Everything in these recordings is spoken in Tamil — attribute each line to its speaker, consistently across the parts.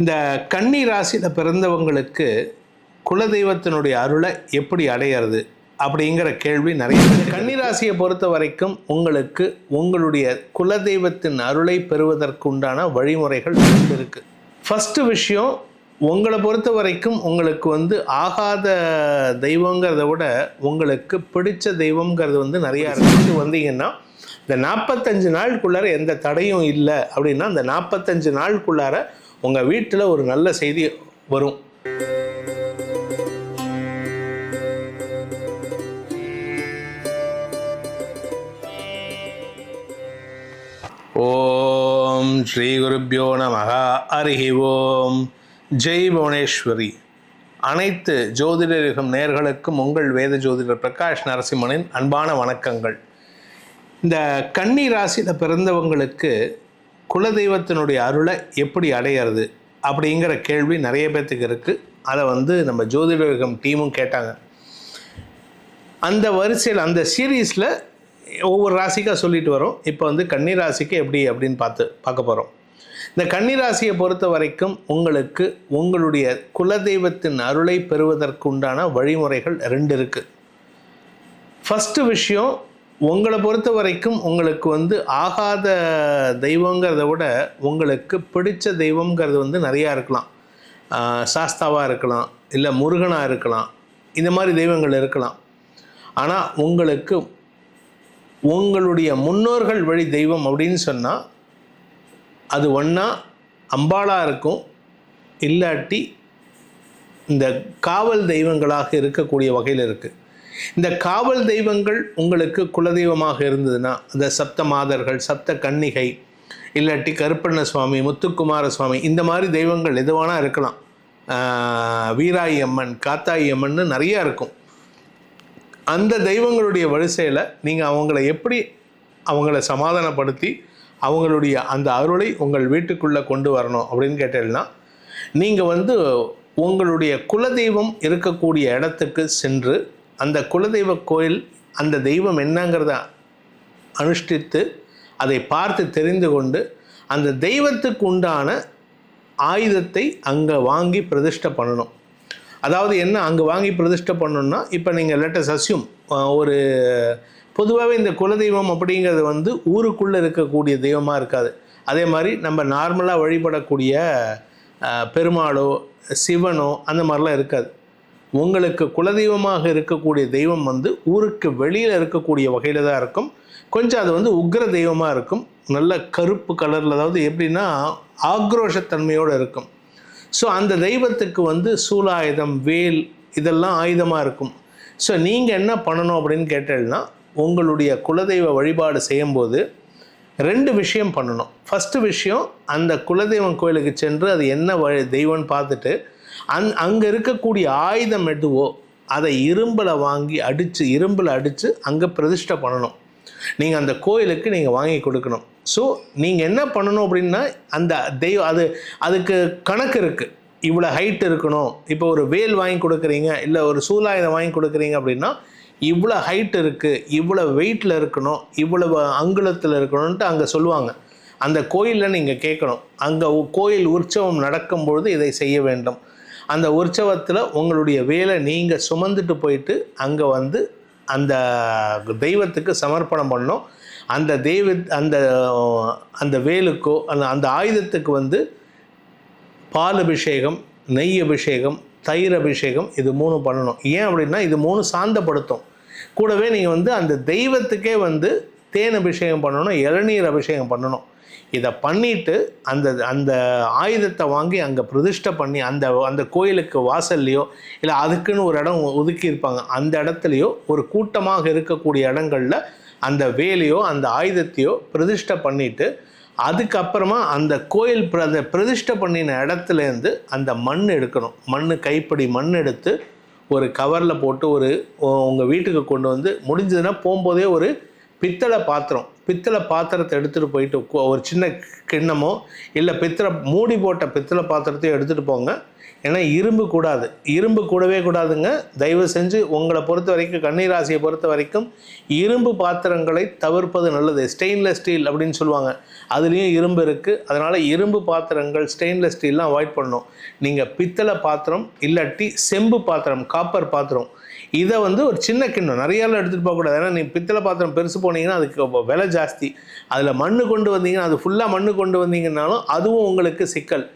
Speaker 1: இந்த கன்னி ராசியில் பிறந்தவங்களுக்கு குலதெய்வத்தினுடைய அருளை எப்படி அடையிறது அப்படிங்கிற கேள்வி நிறைய பேர் கன்னி ராசியை பொறுத்த வரைக்கும் உங்களுக்கு உங்களுடைய குலதெய்வத்தின் அருளை பெறுவதற்கு உண்டான வழிமுறைகள் இருக்குது இருக்கு. ஃபஸ்ட்டு விஷயம் உங்களை பொறுத்த வரைக்கும் உங்களுக்கு வந்து ஆகாத தெய்வங்கிறத விட உங்களுக்கு பிடிச்ச தெய்வங்கிறது வந்து நிறையா இருக்கு. வந்தீங்கன்னா இந்த நாற்பத்தஞ்சு நாளுக்குள்ளார எந்த தடையும் இல்லை அப்படின்னா அந்த நாற்பத்தஞ்சு நாளுக்குள்ளார உங்கள் வீட்டில் ஒரு நல்ல செய்தி வரும். ஓம் ஸ்ரீ குருப்பியோ நமக அருகி ஓம். ஜெய் புவனேஸ்வரி. அனைத்து ஜோதிடரிகம் நேர்களுக்கும் உங்கள் வேத ஜோதிடர் பிரகாஷ் நரசிம்மனின் அன்பான வணக்கங்கள். இந்த கன்னி ராசியில் பிறந்தவங்களுக்கு குலதெய்வத்தினுடைய அருளை எப்படி அடையிறது அப்படிங்கிற கேள்வி நிறைய பேர்த்துக்கு இருக்குது அதை வந்து நம்ம ஜோதிடகம் டீமும் கேட்டாங்க. அந்த வரிசையில் அந்த சீரீஸில் ஒவ்வொரு ராசிக்காக சொல்லிட்டு வரோம். இப்போ வந்து கன்னி ராசிக்கு எப்படி அப்படின்னு பார்த்து பார்க்க போகிறோம் இந்த கன்னி ராசியை பொறுத்த வரைக்கும் உங்களுக்கு உங்களுடைய குலதெய்வத்தின் அருளை பெறுவதற்கு உண்டான வழிமுறைகள் ரெண்டு இருக்குது ஃபஸ்ட்டு விஷயம் உங்களை பொறுத்த வரைக்கும் உங்களுக்கு வந்து ஆகாத தெய்வங்கிறத விட உங்களுக்கு பிடிச்ச தெய்வங்கிறது வந்து நிறையா இருக்கலாம். சாஸ்தாவாக இருக்கலாம் இல்லை முருகனாக இருக்கலாம் இந்த மாதிரி தெய்வங்கள் இருக்கலாம். ஆனால் உங்களுக்கு உங்களுடைய முன்னோர்கள் வழி தெய்வம் அப்படின்னு சொன்னால் அது ஒன்றா அம்பாளாக இருக்கும் இல்லாட்டி இந்த காவல் தெய்வங்களாக இருக்கக்கூடிய வகையில் இருக்குது இந்த காவல் தெய்வங்கள் உங்களுக்கு குலதெய்வமாக இருந்ததுன்னா இந்த சப்த மாதர்கள் சப்த கன்னிகை இல்லாட்டி கருப்பண்ண சுவாமி முத்துக்குமார சுவாமி இந்த மாதிரி தெய்வங்கள் எதுவானா இருக்கலாம். வீராயி அம்மன் காத்தாயி அம்மன்னு நிறையா இருக்கும். அந்த தெய்வங்களுடைய வரிசையில் நீங்கள் அவங்கள எப்படி அவங்கள சமாதானப்படுத்தி அவங்களுடைய அந்த அருளை உங்கள் வீட்டுக்குள்ளே கொண்டு வரணும் அப்படின்னு கேட்டீங்கன்னா நீங்கள் வந்து உங்களுடைய குலதெய்வம் இருக்கக்கூடிய இடத்துக்கு சென்று அந்த குலதெய்வ கோயில் அந்த தெய்வம் என்னங்கிறத அனுஷ்டித்து அதை பார்த்து தெரிந்து கொண்டு அந்த தெய்வத்துக்கு உண்டான ஆயுதத்தை அங்கே வாங்கி பிரதிஷ்டை பண்ணணும். அதாவது என்ன? அங்கே வாங்கி பிரதிஷ்டை பண்ணணும்னா இப்போ நீங்கள் லெட்டஸ் அஸ்யூம் ஒரு பொதுவாகவே இந்த குலதெய்வம் அப்படிங்கிறது வந்து ஊருக்குள்ளே இருக்கக்கூடிய தெய்வமாக இருக்காது. அதே மாதிரி நம்ம நார்மலாக வழிபடக்கூடிய பெருமாளோ சிவனோ அந்த மாதிரிலாம் இருக்காது. உங்களுக்கு குலதெய்வமாக இருக்கக்கூடிய தெய்வம் வந்து ஊருக்கு வெளியில் இருக்கக்கூடிய வகையில் தான் இருக்கும். கொஞ்சம் அது வந்து உக்ர தெய்வமாக இருக்கும். நல்ல கருப்பு கலரில் அதாவது எப்படின்னா ஆக்ரோஷத்தன்மையோடு இருக்கும். ஸோ அந்த தெய்வத்துக்கு வந்து சூலாயுதம் வேல் இதெல்லாம் ஆயுதமாக இருக்கும். ஸோ நீங்கள் என்ன பண்ணணும் அப்படின்னு கேட்டேன்னா உங்களுடைய குலதெய்வ வழிபாடு செய்யும்போது ரெண்டு விஷயம் பண்ணணும். ஃபஸ்ட்டு விஷயம் அந்த குலதெய்வம் கோயிலுக்கு சென்று அது என்ன வழி தெய்வம்னு பார்த்துட்டு அந் அங்கே இருக்கக்கூடிய ஆயுதம் எதுவோ அதை இரும்பில் வாங்கி அடித்து இரும்பில் அடித்து அங்கே பிரதிஷ்டை பண்ணணும். நீங்கள் அந்த கோயிலுக்கு நீங்கள் வாங்கி கொடுக்கணும். ஸோ நீங்கள் என்ன பண்ணணும் அப்படின்னா அந்த தெய்வம் அது அதுக்கு கணக்கு இருக்குது இவ்வளோ ஹைட் இருக்கணும். இப்போ ஒரு வேல் வாங்கி கொடுக்குறீங்க இல்லை ஒரு சூலாயுதம் வாங்கி கொடுக்குறீங்க அப்படின்னா இவ்வளோ ஹைட் இருக்குது இவ்வளோ வெயிட்டில் இருக்கணும் இவ்வளவு அங்குலத்தில் இருக்கணும்ன்ட்டு அங்கே சொல்லுவாங்க. அந்த கோயிலில் நீங்கள் கேட்கணும். அங்கே கோயில் உற்சவம் நடக்கும்பொழுது இதை செய்ய வேண்டும். அந்த உற்சவத்தில் உங்களுடைய வேலை நீங்கள் சுமந்துட்டு போயிட்டு அங்கே வந்து அந்த தெய்வத்துக்கு சமர்ப்பணம் பண்ணோம் அந்த தெய்வ அந்த அந்த வேலுக்கோ அந்த அந்த ஆயுதத்துக்கு வந்து பால் அபிஷேகம் நெய் அபிஷேகம் தயிர் அபிஷேகம் இது மூணு பண்ணணும். ஏன் அப்படின்னா இது மூணு சாந்தப்படுத்தும். கூடவே நீங்கள் வந்து அந்த தெய்வத்துக்கே வந்து தேன் அபிஷேகம் பண்ணணும் இளநீர் அபிஷேகம் பண்ணணும். இதை பண்ணிட்டு அந்த அந்த ஆயுதத்தை வாங்கி அங்கே பிரதிஷ்டை பண்ணி அந்த அந்த கோயிலுக்கு வாசல்லையோ இல்லை அதுக்குன்னு ஒரு இடம் ஒதுக்கியிருப்பாங்க அந்த இடத்துலையோ ஒரு கூட்டமாக இருக்கக்கூடிய இடங்கள்ல அந்த வேலையோ அந்த ஆயுதத்தையோ பிரதிஷ்டை பண்ணிட்டு அதுக்கப்புறமா அந்த கோயில் பிர- அந்த பிரதிஷ்டை பண்ணின இடத்துலேருந்து அந்த மண் எடுக்கணும். மண் கைப்பிடி மண் எடுத்து ஒரு கவரில் போட்டு ஒரு உங்கள் வீட்டுக்கு கொண்டு வந்து முடிஞ்சதுன்னா போகும்போதே ஒரு பித்தளை பாத்திரம் பித்தளை பாத்திரத்தை எடுத்துகிட்டு போயிட்டு ஒரு சின்ன கிண்ணமோ இல்லை பித்தளை மூடி போட்ட பித்தளை பாத்திரத்தையும் எடுத்துகிட்டு போங்க. ஏன்னா இரும்பு கூடாது. இரும்பு கூடவே கூடாதுங்க. தயவு செஞ்சு உங்களை பொறுத்த வரைக்கும் கண்ணீர் ராசியை பொறுத்த வரைக்கும் இரும்பு பாத்திரங்களை தவிர்ப்பது நல்லது. ஸ்டெயின்லெஸ் ஸ்டீல் அப்படின்னு சொல்லுவாங்க. அதுலேயும் இரும்பு இருக்குது அதனால் இரும்பு பாத்திரங்கள் ஸ்டெயின்லெஸ் ஸ்டீல்லாம் அவாய்ட் பண்ணணும். நீங்கள் பித்தளை பாத்திரம் இல்லாட்டி செம்பு பாத்திரம் காப்பர் பாத்திரம் இதை வந்து ஒரு சின்ன கிண்ணம். நிறையாலாம் எடுத்துகிட்டு போகக்கூடாது ஏன்னா நீ பித்தளை பாத்திரம் பெருசு போனீங்கன்னா அதுக்கு விலை ஜாஸ்தி. அதில் மண்ணு கொண்டு வந்தீங்கன்னா அது ஃபுல்லாக மண்ணு கொண்டு வந்தீங்கன்னாலும் அதுவும் உங்களுக்கு சிக்கல்.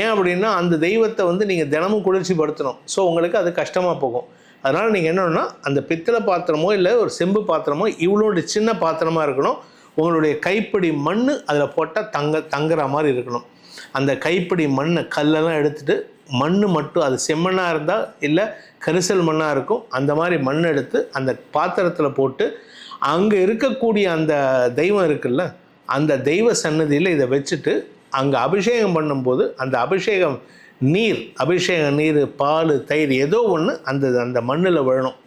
Speaker 1: ஏன் அப்படின்னா அந்த தெய்வத்தை வந்து நீங்கள் தினமும் குளிர்ச்சி படுத்தணும் ஸோ உங்களுக்கு அது கஷ்டமாக போகும். அதனால் நீங்கள் என்னென்னா அந்த பித்தளை பாத்திரமோ இல்லை ஒரு செம்பு பாத்திரமோ இவ்வளோட சின்ன பாத்திரமாக இருக்கணும். உங்களுடைய கைப்பிடி மண் அதில் போட்டால் தங்க தங்குற மாதிரி இருக்கணும். அந்த கைப்பிடி மண்ணை கல்லெல்லாம் எடுத்துகிட்டு மண் மட்டும் அது செம்மண்ணாக இருந்தால் இல்லை கரிசல் மண்ணாக இருக்கும் அந்த மாதிரி மண் எடுத்து அந்த பாத்திரத்தில் போட்டு அங்கே இருக்கக்கூடிய அந்த தெய்வம் இருக்குல்ல அந்த தெய்வ சன்னதியில் இதை வச்சுட்டு அங்கே அபிஷேகம் பண்ணும்போது அந்த அபிஷேகம் நீர் அபிஷேக நீர் பால் தயிர் ஏதோ ஒன்று அந்த அந்த மண்ணில் விழணும்.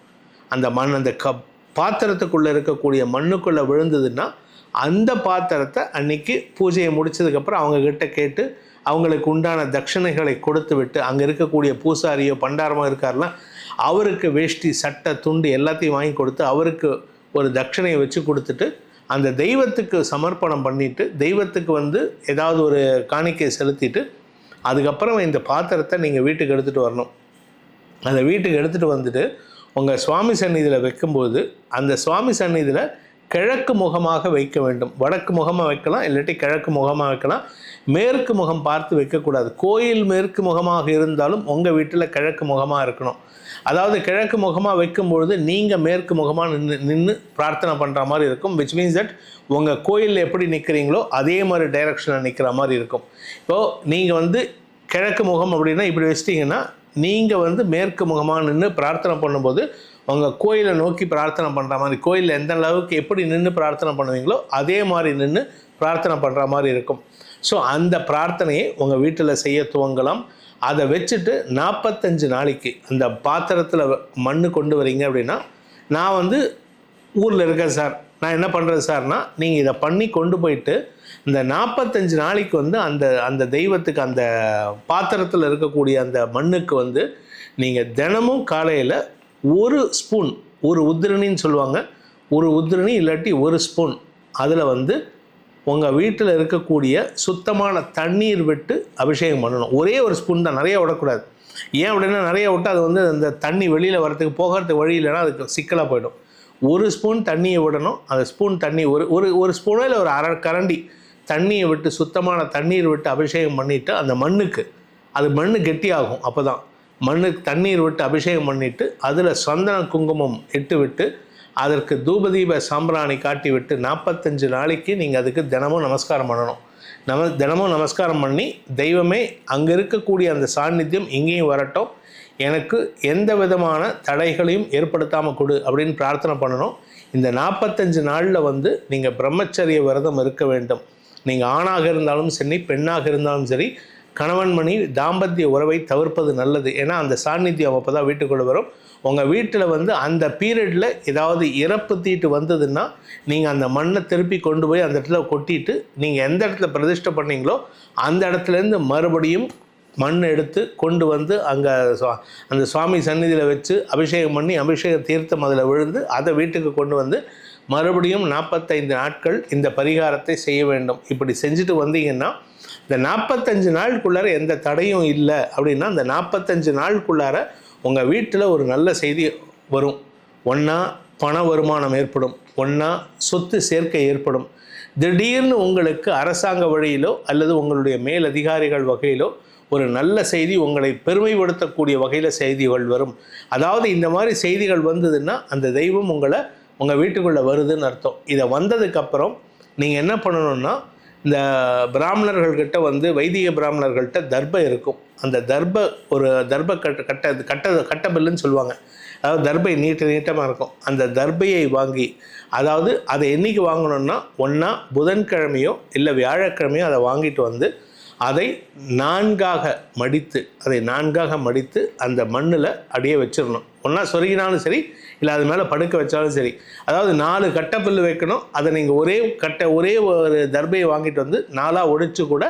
Speaker 1: அந்த மண் அந்த கப் பாத்திரத்துக்குள்ளே இருக்கக்கூடிய மண்ணுக்குள்ளே விழுந்ததுன்னா அந்த பாத்திரத்தை அன்னைக்கு பூஜையை முடிச்சதுக்கப்புறம் அவங்கக்கிட்ட கேட்டு அவங்களுக்கு உண்டான தட்சணைகளை கொடுத்து விட்டு அங்கே இருக்கக்கூடிய பூசாரியோ பண்டாரமோ இருக்கார்லாம் அவருக்கு வேஷ்டி சட்டை துண்டு எல்லாத்தையும் வாங்கி கொடுத்து அவருக்கு ஒரு தட்சணையை வச்சு கொடுத்துட்டு அந்த தெய்வத்துக்கு சமர்ப்பணம் பண்ணிட்டு தெய்வத்துக்கு வந்து ஏதாவது ஒரு காணிக்கை செலுத்திட்டு அதுக்கப்புறம் இந்த பாத்திரத்தை நீங்கள் வீட்டுக்கு எடுத்துகிட்டு வரணும். அந்த வீட்டுக்கு எடுத்துகிட்டு வந்துட்டு உங்கள் சுவாமி சந்நிதியில் வைக்கும்போது அந்த சுவாமி சந்நிதியில் கிழக்கு முகமாக வைக்க வேண்டும். வடக்கு முகமாக வைக்கலாம் இல்லாட்டி கிழக்கு முகமாக வைக்கலாம். மேற்கு முகம் பார்த்து வைக்கக்கூடாது. கோயில் மேற்கு முகமாக இருந்தாலும் உங்கள் வீட்டில் கிழக்கு முகமாக இருக்கணும். அதாவது கிழக்கு முகமாக வைக்கும்பொழுது நீங்கள் மேற்கு முகமாக நின்று நின்று பிரார்த்தனை பண்ணுற மாதிரி இருக்கும். விச் மீன்ஸ் தட் உங்கள் கோயிலில் எப்படி நிற்கிறீங்களோ அதே மாதிரி டைரக்ஷனில் நிற்கிற மாதிரி இருக்கும். இப்போது நீங்கள் வந்து கிழக்கு முகம் அப்படின்னா இப்படி வச்சிட்டிங்கன்னா நீங்கள் வந்து மேற்கு முகமாக நின்று பிரார்த்தனை பண்ணும்போது உங்கள் கோயிலை நோக்கி பிரார்த்தனை பண்ணுற மாதிரி கோயிலில் எந்த அளவுக்கு எப்படி நின்று பிரார்த்தனை பண்ணுவீங்களோ அதே மாதிரி நின்று பிரார்த்தனை பண்ணுற மாதிரி இருக்கும். ஸோ அந்த பிரார்த்தனையை உங்கள் வீட்டில் செய்ய துவங்கலாம். அதை வச்சுட்டு நாற்பத்தஞ்சு நாளைக்கு அந்த பாத்திரத்தில் மண் கொண்டு வரீங்க அப்படின்னா நான் வந்து ஊரில் இருக்கேன் சார். நான் என்ன பண்ணுறது சார்னா நீங்கள் இதை பண்ணி கொண்டு போயிட்டு இந்த நாற்பத்தஞ்சு நாளைக்கு வந்து அந்த அந்த தெய்வத்துக்கு அந்த பாத்திரத்தில் இருக்கக்கூடிய அந்த மண்ணுக்கு வந்து நீங்கள் தினமும் காலையில் ஒரு ஸ்பூன் ஒரு உத்திரணின்னு சொல்லுவாங்க ஒரு உத்திரணி இல்லாட்டி ஒரு ஸ்பூன். அதில் வந்து உங்கள் வீட்டில் இருக்கக்கூடிய சுத்தமான தண்ணீர் விட்டு அபிஷேகம் பண்ணணும். ஒரே ஒரு ஸ்பூன் தான் நிறைய விடக்கூடாது. ஏன் அப்படின்னா நிறைய விட்டு அது வந்து அந்த தண்ணி வெளியில் வரதுக்கு போகிறதுக்கு வழி இல்லைன்னா அதுக்கு சிக்கலாக போயிடும். ஒரு ஸ்பூன் தண்ணியை விடணும். அந்த ஸ்பூன் தண்ணி ஒரு ஒரு ஒரு ஸ்பூனோ இல்லை ஒரு அரை கரண்டி தண்ணியை விட்டு சுத்தமான தண்ணீர் விட்டு அபிஷேகம் பண்ணிவிட்டு அந்த மண்ணுக்கு அது மண் கெட்டியாகும் அப்போ தான் மண்ணுக்கு தண்ணீர் விட்டு அபிஷேகம் பண்ணிவிட்டு அதில் சந்தன குங்குமம் இட்டு விட்டு அதற்கு தூபதீப சாம்பிராணி காட்டி விட்டு நாற்பத்தஞ்சு நாளைக்கு நீங்கள் அதுக்கு தினமும் நமஸ்காரம் பண்ணணும். நம தினமும் நமஸ்காரம் பண்ணி தெய்வமே அங்கே இருக்கக்கூடிய அந்த சாநித்தியம் இங்கேயும் வரட்டும். எனக்கு எந்த விதமான தடைகளையும் ஏற்படுத்தாமல் கொடு அப்படின்னு பிரார்த்தனை பண்ணணும். இந்த நாற்பத்தஞ்சு நாளில் வந்து நீங்கள் பிரம்மச்சரிய விரதம் இருக்க வேண்டும். நீங்கள் ஆணாக இருந்தாலும் சரி பெண்ணாக இருந்தாலும் சரி கணவன் மணி தாம்பத்திய உறவை தவிர்ப்பது நல்லது. ஏன்னா அந்த சாநித்தியம் அப்போ தான் வீட்டுக்குள்ளே வரும். உங்கள் வீட்டில் வந்து அந்த பீரியடில் ஏதாவது இறப்பு தீட்டு வந்ததுன்னா நீங்கள் அந்த மண்ணை திருப்பி கொண்டு போய் அந்த இடத்துல கொட்டிட்டு நீங்கள் எந்த இடத்துல பிரதிஷ்டை பண்ணீங்களோ அந்த இடத்துலேருந்து மறுபடியும் மண் எடுத்து கொண்டு வந்து அங்கே அந்த சுவாமி சந்நிதியில் வச்சு அபிஷேகம் பண்ணி அபிஷேக தீர்த்தம் அதில் விழுந்து அதை வீட்டுக்கு கொண்டு வந்து மறுபடியும் நாற்பத்தைந்து நாட்கள் இந்த பரிகாரத்தை செய்ய வேண்டும். இப்படி செஞ்சுட்டு வந்தீங்கன்னா இந்த நாற்பத்தஞ்சு நாளுக்குள்ளார எந்த தடையும் இல்லை அப்படின்னா அந்த நாற்பத்தஞ்சு நாளுக்குள்ளார உங்கள் வீட்டில் ஒரு நல்ல செய்தி வரும். ஒன்றா பண வருமானம் ஏற்படும் ஒன்றா சொத்து சேர்க்கை ஏற்படும். திடீர்னு உங்களுக்கு அரசாங்க வழியிலோ அல்லது உங்களுடைய மேல் அதிகாரிகள் வகையிலோ ஒரு நல்ல செய்தி உங்களை பெருமைப்படுத்தக்கூடிய வகையில் செய்திகள் வரும். அதாவது இந்த மாதிரி செய்திகள் வந்ததுன்னா அந்த தெய்வம் உங்களை உங்கள் வீட்டுக்குள்ளே வருதுன்னு அர்த்தம். இதை வந்ததுக்கப்புறம் நீங்கள் என்ன பண்ணணும்னா இந்த பிராமணர்கள்கிட்ட வந்து வைதிக பிராமணர்கள்ட்ட தர்ப இருக்கும். அந்த தர்ப ஒரு தர்ப கட்ட கட்ட கட்ட கட்டபில்லுன்னு சொல்லுவாங்க. அதாவது தர்பை நீட்ட நீட்டமாக இருக்கும். அந்த தர்பையை வாங்கி அதாவது அதை என்றைக்கு வாங்கணும்னா ஒன்றா புதன்கிழமையோ இல்லை வியாழக்கிழமையோ அதை வாங்கிட்டு வந்து அதை நான்காக மடித்து அதை நான்காக மடித்து அந்த மண்ணில் அப்படியே வச்சிடணும். ஒன்றா சொருகினாலும் சரி இல்லை அது மேலே படுக்க வச்சாலும் சரி. அதாவது நாலு கட்டைப்புல்லு வைக்கணும். அதை நீங்கள் ஒரே கட்டை ஒரே ஒரு தர்பையை வாங்கிட்டு வந்து நாலாக ஒடிச்சு கூட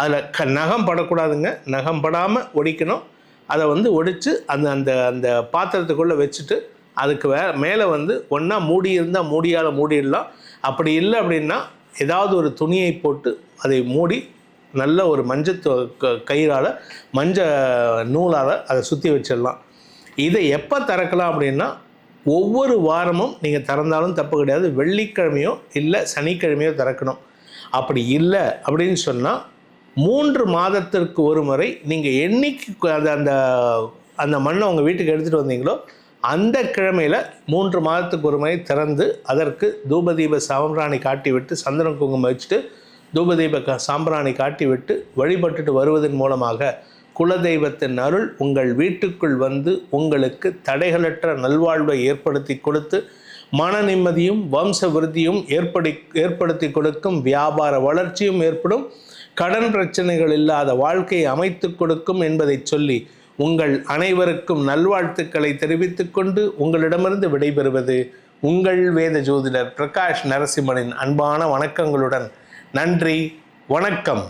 Speaker 1: அதில் க நகம் படக்கூடாதுங்க. நகம் படாமல் ஒடிக்கணும். அதை வந்து ஒடித்து அந்த அந்த அந்த பாத்திரத்துக்குள்ளே வச்சுட்டு அதுக்கு வே மேலே வந்து ஒன்றா மூடி இருந்தால் மூடியால் மூடிடலாம். அப்படி இல்லை அப்படின்னா ஏதாவது ஒரு துணியை போட்டு அதை மூடி நல்ல ஒரு மஞ்சள் க- கயிறால் மஞ்ச நூலால் அதை சுற்றி வச்சிடலாம். இதை எப்போ திறக்கலாம் அப்படின்னா ஒவ்வொரு வாரமும் நீங்கள் திறந்தாலும் தப்பு கிடையாது. வெள்ளிக்கிழமையோ இல்லை சனிக்கிழமையோ திறக்கணும். அப்படி இல்லை அப்படின்னு சொன்னால் மூன்று மாதத்திற்கு ஒரு முறை நீங்கள் என்னைக்கு அந்த அந்த அந்த மண்ணை உங்கள் வீட்டுக்கு எடுத்துகிட்டு வந்தீங்களோ அந்த கிழமையில் மூன்று மாதத்துக்கு ஒரு முறை திறந்து அதற்கு தூபதீப சாம்பிராணி காட்டி விட்டு சந்தனம் குங்குமம் வச்சுட்டு தூபதீப க- சாம்பிராணி காட்டிவிட்டு வழிபட்டுட்டு வருவதன் மூலமாக குலதெய்வத்தின் அருள் உங்கள் வீட்டுக்குள் வந்து உங்களுக்கு தடைகளற்ற நல்வாழ்வை ஏற்படுத்தி கொடுத்து மன நிம்மதியும் வம்ச விருத்தியும் ஏற்படி ஏற்படுத்தி கொடுக்கும் வியாபார வளர்ச்சியும் ஏற்படும் கடன் பிரச்சனைகள் இல்லாத வாழ்க்கையை அமைத்து கொடுக்கும் என்பதை சொல்லி உங்கள் அனைவருக்கும் நல்வாழ்த்துக்களை தெரிவித்துக் கொண்டு உங்களிடமிருந்து விடைபெறுவது உங்கள் வேத ஜோதிடர் பிரகாஷ் நரசிம்மனின் அன்பான வணக்கங்களுடன் நன்றி வணக்கம்.